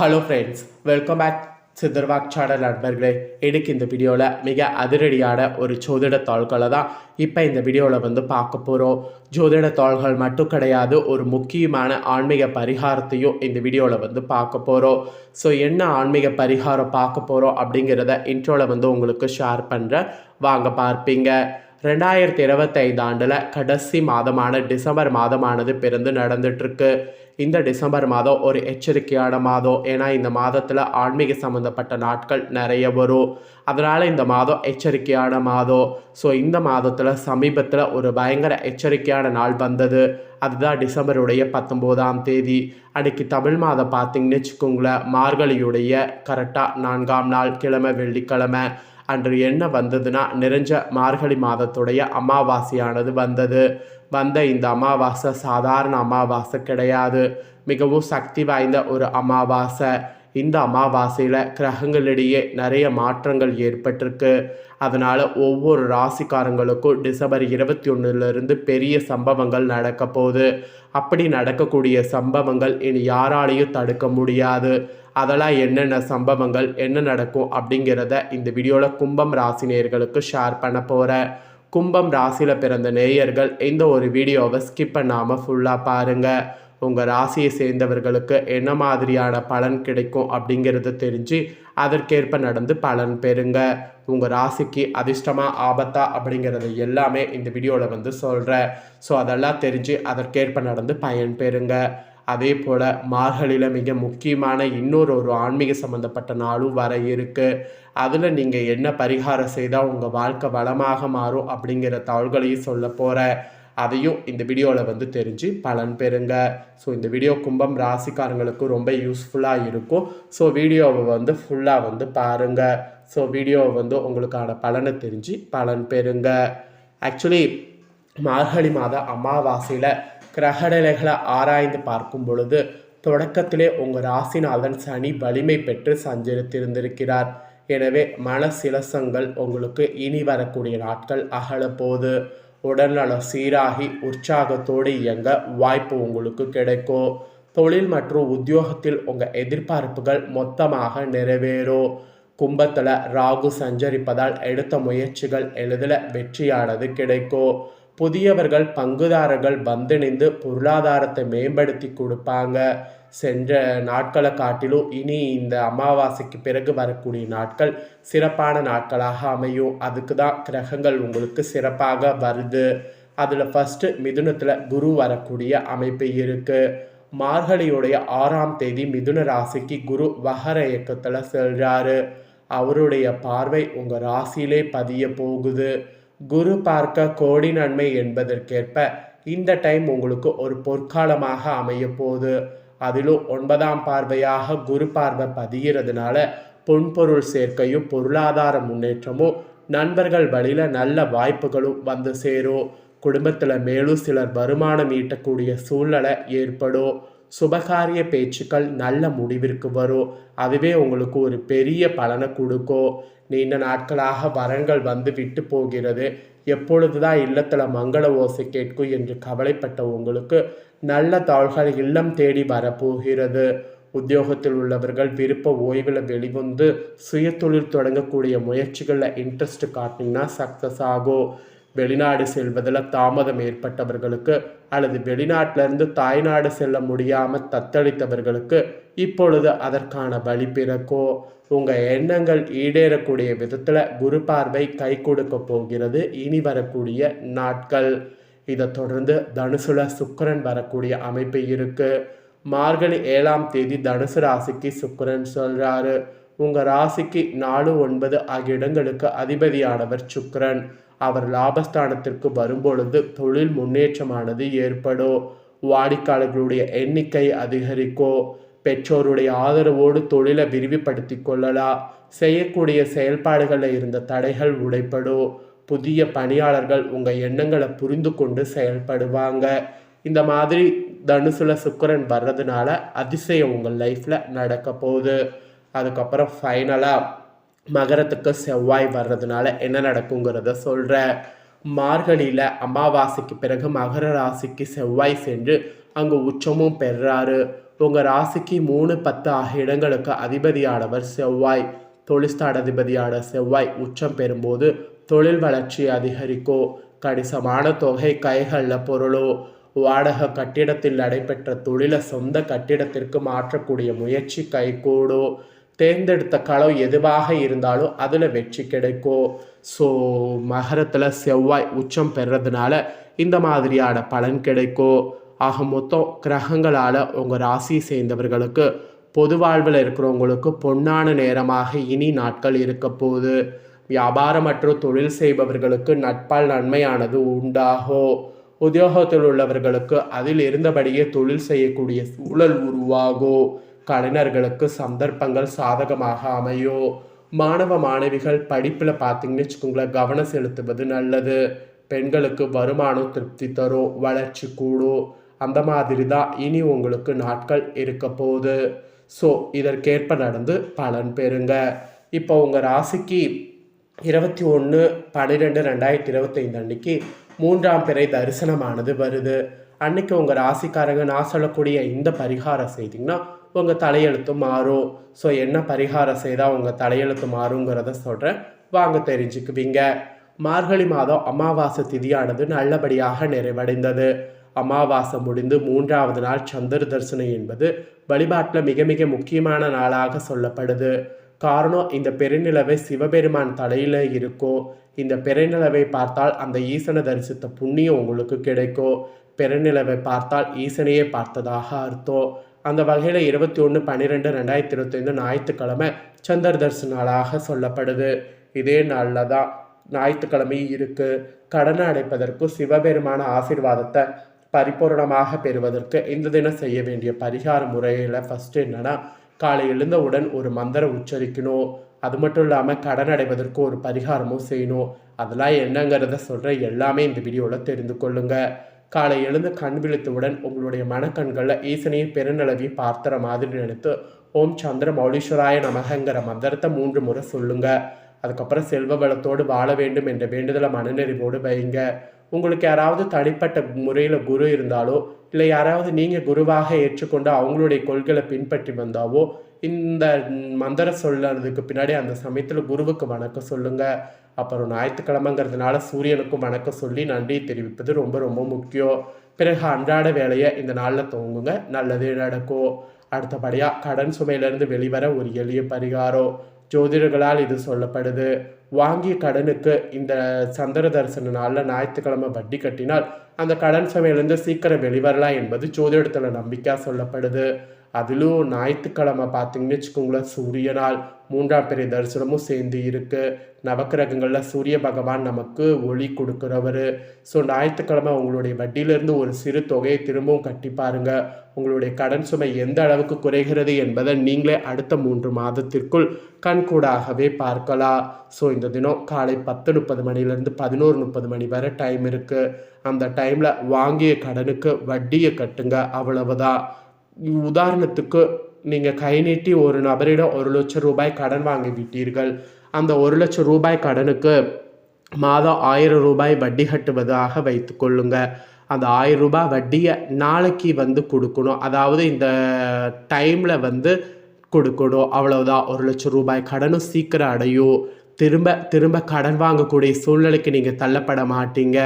Hello friends welcome back சித்தர்வாக் சாடல் நண்பர்களே. எனக்கு இந்த வீடியோவில் மிக அதிரடியான ஒரு ஜோதிட தாள்களை தான் இப்போ இந்த வீடியோவில் வந்து பார்க்க போகிறோம் ஜோதிட தாள்கள் மட்டும் கிடையாது ஒரு முக்கியமான ஆன்மீக பரிகாரத்தையும் இந்த வீடியோவில் வந்து பார்க்க போகிறோம் ஸோ என்ன ஆன்மீக பரிகாரம் பார்க்க போகிறோம் அப்படிங்கிறத இன்ட்ரோவில் வந்து உங்களுக்கு ஷேர் பண்ணுறேன் வாங்க பார்ப்பீங்க. ரெண்டாயிரத்தி இருபத்தைந்து ஆண்டில் கடைசி மாதமான டிசம்பர் மாதமானது பிறந்து நடந்துட்டுருக்கு இந்த டிசம்பர் மாதம் ஒரு எச்சரிக்கையான மாதம். ஏன்னா இந்த மாதத்தில் ஆன்மீக சம்மந்தப்பட்ட நாட்கள் நிறைய வரும். அதனால் இந்த மாதம் எச்சரிக்கையான மாதம். ஸோ இந்த மாதத்தில் சமீபத்தில் ஒரு பயங்கர எச்சரிக்கையான நாள் வந்தது. அதுதான் டிசம்பருடைய பத்தொம்போதாம் தேதி. அன்றைக்கி தமிழ் மாதம் பார்த்தீங்கன்னு வச்சுக்கோங்களேன் மார்கழியுடைய கரெக்டாக நான்காம் நாள் கிழமை வெள்ளிக்கிழமை. அன்று என்ன வந்ததுன்னா நிறைஞ்ச மார்கழி மாதத்துடைய அமாவாசையானது வந்தது. வந்த இந்த அமாவாசை சாதாரண அமாவாசை கிடையாது. மிகவும் சக்தி வாய்ந்த ஒரு அமாவாசை. இந்த அமாவாசையில் கிரகங்களிடையே நிறைய மாற்றங்கள் ஏற்பட்டிருக்கு. அதனால் ஒவ்வொரு ராசிக்காரங்களுக்கும் டிசம்பர் இருபத்தி ஒன்றுலேருந்து பெரிய சம்பவங்கள் நடக்க போகுது. அப்படி நடக்கக்கூடிய சம்பவங்கள் இனி யாராலையும் தடுக்க முடியாது. அதெல்லாம் என்னென்ன சம்பவங்கள் என்ன நடக்கும் அப்படிங்கிறத இந்த வீடியோவில் கும்பம் ராசினியர்களுக்கு ஷேர் பண்ண போகிறேன் கும்பம் ராசியில் பிறந்த நேயர்கள் இந்த ஒரு வீடியோவை ஸ்கிப் பண்ணாமல் ஃபுல்லாக பாருங்கள் உங்கள் ராசியை சேர்ந்தவர்களுக்கு என்ன மாதிரியான பலன் கிடைக்கும் அப்படிங்கிறத தெரிஞ்சு அதற்கேற்ப நடந்து பலன் பெறுங்க. உங்கள் ராசிக்கு அதிர்ஷ்டமாக ஆபத்தா அப்படிங்கிறது எல்லாமே இந்த வீடியோவில் வந்து சொல்கிறேன் ஸோ அதெல்லாம் தெரிஞ்சு அதற்கேற்ப நடந்து பயன் பெறுங்க. அதே போல் மார்கழியில் மிக முக்கியமான இன்னொரு ஒரு ஆன்மீக சம்மந்தப்பட்ட நாளும் வர இருக்குது அதில் நீங்கள் என்ன பரிகாரம் செய்தால் உங்கள் வாழ்க்கை வளமாக மாறும் அப்படிங்கிற தகவல்களையும் சொல்ல போகிற அதையும் இந்த வீடியோவில் வந்து தெரிஞ்சு பலன் பெறுங்க. ஸோ இந்த வீடியோ கும்பம் ராசிக்காரங்களுக்கு ரொம்ப யூஸ்ஃபுல்லாக இருக்கும். ஸோ வீடியோவை வந்து ஃபுல்லாக வந்து பாருங்கள் ஸோ வீடியோவை வந்து உங்களுக்கான பலனை தெரிஞ்சு பலன் பெறுங்க. ஆக்சுவலி மார்கழி மாத அமாவாசையில் கிரகநிலைகளை ஆராய்ந்து பார்க்கும் பொழுது தொடக்கத்திலே உங்கள் ராசிநாதன் சனி வலிமை பெற்று சஞ்சரித்திருந்திருக்கிறார். எனவே மன சிலசங்கள் உங்களுக்கு இனி வரக்கூடிய நாட்கள் அகலப்போது உடல்நலம் சீராகி உற்சாகத்தோடு இயங்க வாய்ப்பு உங்களுக்கு கிடைக்கும். தொழில் மற்றும் உத்தியோகத்தில் உங்கள் எதிர்பார்ப்புகள் மொத்தமாக நிறைவேறும். கும்பத்தில் ராகு சஞ்சரிப்பதால் எடுத்த முயற்சிகள் எளிதில் வெற்றியானது கிடைக்கும். புதியவர்கள் பங்குதாரர்கள் வந்திணைந்து பொருளாதாரத்தை மேம்படுத்தி கொடுப்பாங்க. சென்ற நாட்களை காட்டிலும் இனி இந்த அமாவாசைக்கு பிறகு வரக்கூடிய நாட்கள் சிறப்பான நாட்களாக அமையும். அதுக்கு தான் கிரகங்கள் உங்களுக்கு சிறப்பாக வருது. அதில் ஃபஸ்ட்டு மிதுனத்தில் குரு வரக்கூடிய அமைப்பு இருக்குது மார்கழியுடைய ஆறாம் தேதி மிதுன ராசிக்கு குரு வகர இயக்கத்தில் செல்கிறாரு அவருடைய பார்வை உங்கள் ராசியிலே பதிய போகுது. குரு பார்க்க கோடி நன்மை என்பதற்கேற்ப இந்த டைம் உங்களுக்கு ஒரு பொற்காலமாக அமைய போகுது அதிலும் ஒன்பதாம் பார்வையாக குரு பார்வை பதிகிறதுனால பொன்பொருள் சேர்க்கையும் பொருளாதார முன்னேற்றமும் நண்பர்கள் வழியில் நல்ல வாய்ப்புகளும் வந்து சேரும். குடும்பத்தில் மேலும் சிலர் வருமானம் ஈட்டக்கூடிய சூழ்நிலை ஏற்படும். சுபகாரிய பேச்சுக்கள் நல்ல முடிவிற்கு வரும் அதுவே உங்களுக்கு ஒரு பெரிய பலனை கொடுக்கும் நீண்ட நாட்களாக வரங்கள் வந்து விட்டு போகிறது. எப்பொழுதுதான் இல்லத்தில் மங்கள ஓசை கேட்கும் என்று கவலைப்பட்ட உங்களுக்கு நல்ல தாள்கள் இல்லம் தேடி வரப்போகிறது. உத்தியோகத்தில் உள்ளவர்கள் விருப்ப ஓய்வில் வெளிவந்து சுய தொழில் தொடங்கக்கூடிய முயற்சிகளில் இன்ட்ரெஸ்ட் காட்டினீங்கன்னா சக்ஸஸ் ஆகும். வெளிநாடு செல்வதில் தாமதம் ஏற்பட்டவர்களுக்கு அல்லது வெளிநாட்டிலிருந்து தாய்நாடு செல்ல முடியாமல் தத்தளித்தவர்களுக்கு இப்பொழுது அதற்கான வழி பிறக்கோ? உங்கள் எண்ணங்கள் ஈடேறக்கூடிய விதத்தில் குரு பார்வை கை கொடுக்க போகிறது. இனி வரக்கூடிய நாட்கள். இதை தொடர்ந்து தனுசுல சுக்கரன் வரக்கூடிய அமைப்பு இருக்குது மார்கழி ஏழாம் தேதி தனுசு ராசிக்கு சுக்கரன் சொல்கிறாரு உங்கள் ராசிக்கு நாலு ஒன்பது ஆகிய இடங்களுக்கு அதிபதியானவர் சுக்கரன். அவர் லாபஸ்தானத்திற்கு வரும்பொழுது தொழில் முன்னேற்றமானது ஏற்படும் வாடிக்கையாளர்களுடைய எண்ணிக்கை அதிகரிக்கும் பெற்றோருடைய ஆதரவோடு தொழிலை விரிவுபடுத்தி கொள்ளலாம் செய்யக்கூடிய செயல்பாடுகளில் இருந்த தடைகள் உடைப்படும் புதிய பணியாளர்கள் உங்கள் எண்ணங்களை புரிந்து கொண்டு செயல்படுவாங்க. இந்த மாதிரி தனுசுல சுக்கரன் வர்றதுனால அதிசயம் உங்கள் லைஃப்பில் நடக்க போகுது. அதுக்கப்புறம் ஃபைனலாக மகரத்துக்கு செவ்வாய் வர்றதுனால என்ன நடக்குங்கிறத சொல்கிற மார்கழியில் அமாவாசைக்கு பிறகு மகர ராசிக்கு செவ்வாய் சென்று அங்கு உச்சமும் பெறாரு. உங்கள் ராசிக்கு மூணு பத்து ஆகிய இடங்களுக்கு அதிபதியானவர் செவ்வாய். தொழில்ஸ்தானாதிபதியான செவ்வாய் உச்சம் பெறும்போது தொழில் வளர்ச்சி அதிகரிக்கோ. கணிசமான தொகை கைகளில் பொருளோ. வாடகை கட்டிடத்தில் நடைபெற்ற தொழிலை சொந்த கட்டிடத்திற்கு மாற்றக்கூடிய முயற்சி கைகூடும் தேர்ந்தெடுத்த களம் எதுவாக இருந்தாலும் அதில் வெற்றி கிடைக்கும். ஸோ மகரத்தில் செவ்வாய் உச்சம் பெறதுனால இந்த மாதிரியான பலன் கிடைக்கும். ஆக மொத்தம் கிரகங்களால் உங்கள் ராசியை சேர்ந்தவர்களுக்கு பொது வாழ்வில் இருக்கிறவங்களுக்கு பொன்னான நேரமாக இனி நாட்கள் இருக்க போகுது. வியாபாரம் மற்றும் தொழில் செய்பவர்களுக்கு நட்பால் நன்மையானது உண்டாகும். உத்தியோகத்தில் உள்ளவர்களுக்கு அதில் இருந்தபடியே தொழில் செய்யக்கூடிய சூழல் உருவாகும். கலைஞர்களுக்கு சந்தர்ப்பங்கள் சாதகமாக அமையும் மாணவ மாணவிகள் படிப்பில் பார்த்தீங்கன்னு வச்சுக்கோங்களேன் கவனம் செலுத்துவது நல்லது. பெண்களுக்கு வருமானம் திருப்தி தரும் வளர்ச்சி கூடும். அந்த மாதிரி தான் இனி உங்களுக்கு நாட்கள் இருக்க போகுது. ஸோ இதற்கேற்ப நடந்து பலன் பெறுங்க. இப்போ உங்கள் ராசிக்கு இருபத்தி ஒன்று பன்னிரெண்டு ரெண்டாயிரத்தி இருபத்தைந்து அன்னைக்கு மூன்றாம் பிறை தரிசனமானது வருது. அன்னைக்கு உங்கள் ராசிக்காரங்க நான் சொல்லக்கூடிய இந்த பரிகாரம் செய்தீங்கன்னா உங்கள் தலையெழுத்து மாறும். ஸோ என்ன பரிகாரம் செய்தால் உங்கள் தலையெழுத்து மாறுங்கிறத சொல்கிறேன் வாங்க தெரிஞ்சுக்குவீங்க. மார்கழி மாதம் அமாவாசை திதியானது நல்லபடியாக நிறைவடைந்தது. அமாவாசை முடிந்து மூன்றாவது நாள் சந்திர தரிசனம் என்பது வழிபாட்டில் மிக மிக முக்கியமான நாளாக சொல்லப்படுது. காரணம் இந்த பெருநிலவை சிவபெருமான் தலையில் இருக்கும். இந்த பெருநிலவை பார்த்தால் அந்த ஈசனை தரிசித்த புண்ணியம் உங்களுக்கு கிடைக்கும். பெருநிலவை பார்த்தால் ஈசனையே பார்த்ததாக அர்த்தம். அந்த வகையில் இருபத்தி ஒன்று பன்னிரெண்டு ரெண்டாயிரத்தி இருபத்தைந்து ஞாயிற்றுக்கிழமை சந்திர தரிசன நாளாக சொல்லப்படுது. இதே நாளில் தான் ஞாயிற்றுக்கிழமை இருக்குது கடனை அடைப்பதற்கு சிவபெருமான ஆசீர்வாதத்தை பரிபூரணமாக பெறுவதற்கு இந்த தினம் செய்ய வேண்டிய பரிகார முறையில் ஃபஸ்ட்டு என்னென்னா காலை எழுந்தவுடன் ஒரு மந்திரம் உச்சரிக்கணும். அது மட்டும் இல்லாமல் கடன் அடைவதற்கு ஒரு பரிகாரமும் செய்யணும். அதெல்லாம் என்னங்கிறத சொல்கிற எல்லாமே இந்த வீடியோவில் தெரிந்து கொள்ளுங்கள் காலை எழுந்து கண் விழித்தவுடன் உங்களுடைய மனக்கண்களில் ஈசனையை பெருநிலவி பார்த்துற மாதிரி நினைத்து ஓம் சந்திர மௌலீஸ்வராய நமகங்கிற மந்திரத்தை மூன்று முறை சொல்லுங்கள் அதுக்கப்புறம் செல்வ வளத்தோடு வாழ வேண்டும் என்ற வேண்டுதலை மனநிறைவோடு வைங்க. உங்களுக்கு யாராவது தனிப்பட்ட முறையில் குரு இருந்தாலோ இல்லை யாராவது நீங்கள் குருவாக ஏற்றுக்கொண்டு அவங்களுடைய கொள்கைகளை பின்பற்றி வந்தாவோ இந்த மந்திரம் சொல்லுறதுக்கு பின்னாடி அந்த சமயத்தில் குருவுக்கு வணக்கம் சொல்லுங்கள் அப்புறம் ஞாயிற்றுக்கிழமைங்கிறதுனால சூரியனுக்கும் வணக்கம் சொல்லி நன்றி தெரிவிப்பது ரொம்ப ரொம்ப முக்கியம். பிறகு அன்றாட வேலையை இந்த நாளில் துவங்குங்க. நல்லதே நடக்கும். அடுத்தபடியாக கடன் சுமையிலேருந்து வெளிவர ஒரு எளிய பரிகாரம். ஜோதிடர்களால் இது சொல்லப்படுது. வாங்கிய கடனுக்கு இந்த சந்திர தரிசன நாளில் ஞாயிற்றுக்கிழமை வட்டி கட்டினால் அந்த கடன் சுமையிலேருந்து சீக்கிரம் வெளிவரலாம் என்பது ஜோதிடத்தில் நம்பிக்கையாக சொல்லப்படுது. அதிலும் ஞாயிற்றுக்கிழமை பார்த்தீங்கன்னு வச்சுக்கோங்களேன் சூரியனால் மூன்றாம் பெரிய தரிசனமும் சேர்ந்து இருக்குது நவக்கிரகங்களில் சூரிய பகவான் நமக்கு ஒளி கொடுக்குறவர். ஸோ ஞாயிற்றுக்கிழமை உங்களுடைய வட்டியிலிருந்து ஒரு சிறு தொகையை திரும்பவும் கட்டி பாருங்கள் உங்களுடைய கடன் சுமை எந்த அளவுக்கு குறைகிறது என்பதை நீங்களே அடுத்த மூன்று மாதத்திற்குள் கண்கூடாகவே பார்க்கலாம். ஸோ இந்த தினம் காலை பத்து முப்பது மணிலேருந்து பதினோரு முப்பது மணி வரை டைம் இருக்குது அந்த டைமில் வாங்கிய கடனுக்கு வட்டியை கட்டுங்க. அவ்வளவுதான். உதாரணத்துக்கு நீங்கள் கை நீட்டி ஒரு நபரிடம் ஒரு லட்சம் ரூபாய் கடன் வாங்கி விட்டீர்கள். அந்த ஒரு லட்சம் ரூபாய் கடனுக்கு மாதம் ஆயிரம் ரூபாய் வட்டி கட்டுவதாக வைத்து கொள்ளுங்க. அந்த ஆயிரம் ரூபாய் வட்டியை நாளைக்கு வந்து கொடுக்கணும். அதாவது இந்த டைமில் வந்து கொடுக்கணும். அவ்வளவுதான். ஒரு லட்சம் ரூபாய் கடனும் சீக்கிரம் அடையும். திரும்ப திரும்ப கடன் வாங்கக்கூடிய சூழ்நிலைக்கு நீங்கள் தள்ளப்பட மாட்டீங்க.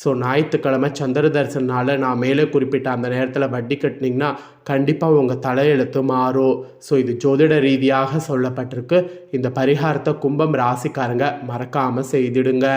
ஸோ ஞாயிற்றுக்கிழமை சந்திர தரிசனால் நான் மேலே குறிப்பிட்ட அந்த நேரத்தில் வட்டி கட்டினீங்கன்னா கண்டிப்பாக உங்கள் தலையெழுத்து மாறும். ஸோ இது ஜோதிட ரீதியாக சொல்லப்பட்டிருக்கு. இந்த பரிகாரத்தை கும்பம் ராசிக்காரங்க மறக்காமல் செய்திடுங்க.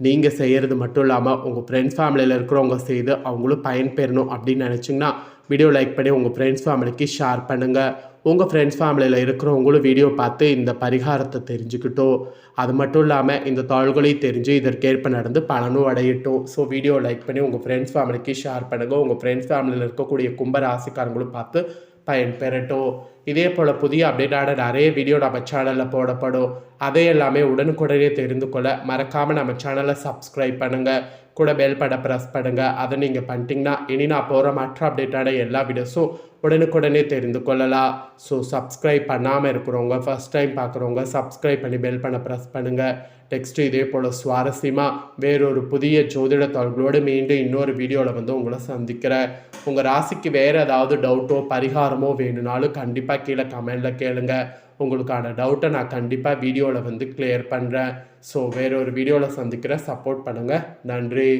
நீங்கள் செய்கிறது மட்டும் இல்லாமல் உங்கள் ஃப்ரெண்ட்ஸ் ஃபேமிலியில் இருக்கிறவங்க செய்து அவங்களும் பயன்பெறணும் அப்படின்னு நினச்சிங்கன்னா வீடியோ லைக் பண்ணி உங்கள் ஃப்ரெண்ட்ஸ் ஃபேமிலிக்கு ஷேர் பண்ணுங்கள் உங்கள் ஃப்ரெண்ட்ஸ் ஃபேமிலியில் இருக்கிறவங்களும் வீடியோ பார்த்து இந்த பரிகாரத்தை தெரிஞ்சுக்கிட்டோம். அது மட்டும் இல்லாமல் இந்த தாள்களையும் தெரிஞ்சு இதற்கேற்ப நடந்து பலனும் அடையட்டும். ஸோ வீடியோ லைக் பண்ணி உங்கள் ஃப்ரெண்ட்ஸ் ஃபேமிலிக்கு ஷேர் பண்ணுங்கள் உங்கள் ஃப்ரெண்ட்ஸ் ஃபேமிலியில் இருக்கக்கூடிய கும்ப ராசிக்காரங்களும் பார்த்து பயன்பெறட்டும் இதே போல் புதிய அப்டேட்டான நிறைய வீடியோ நம்ம சேனலில் போடப்படும். அதை எல்லாமே உடனுக்குடனே தெரிந்து கொள்ள மறக்காமல் நம்ம சேனலை சப்ஸ்கிரைப் பண்ணுங்கள் கூட பெல் பட்டை ப்ரெஸ் பண்ணுங்கள் அதை நீங்கள் பண்ணிட்டீங்கன்னா இனி நான் போகிற மற்ற அப்டேட்டான எல்லா வீடியோஸும் உடனுக்குடனே தெரிந்து கொள்ளலாம். ஸோ சப்ஸ்கிரைப் பண்ணாமல் இருக்கிறவங்க ஃபஸ்ட் டைம் பார்க்குறவங்க சப்ஸ்கிரைப் பண்ணி பெல் பண்ண ப்ரெஸ் பண்ணுங்கள் நெக்ஸ்ட்டு இதே போல் சுவாரஸ்யமாக வேறொரு புதிய ஜோதிட தாள்களோடு மீண்டும் இன்னொரு வீடியோவில் வந்து உங்களை சந்திக்கிறேன். உங்கள் ராசிக்கு வேறு ஏதாவது டவுட்டோ பரிகாரமோ வேணும்னாலும் கண்டிப்பாக கீழே கமெண்டில் கேளுங்கள் உங்களுக்கான டவுட்டை நான் கண்டிப்பாக வீடியோவில் வந்து கிளியர் பண்ணுறேன் ஸோ வேற ஒரு வீடியோவில் சந்திக்கிறேன். சப்போர்ட் பண்ணுங்கள் நன்றி.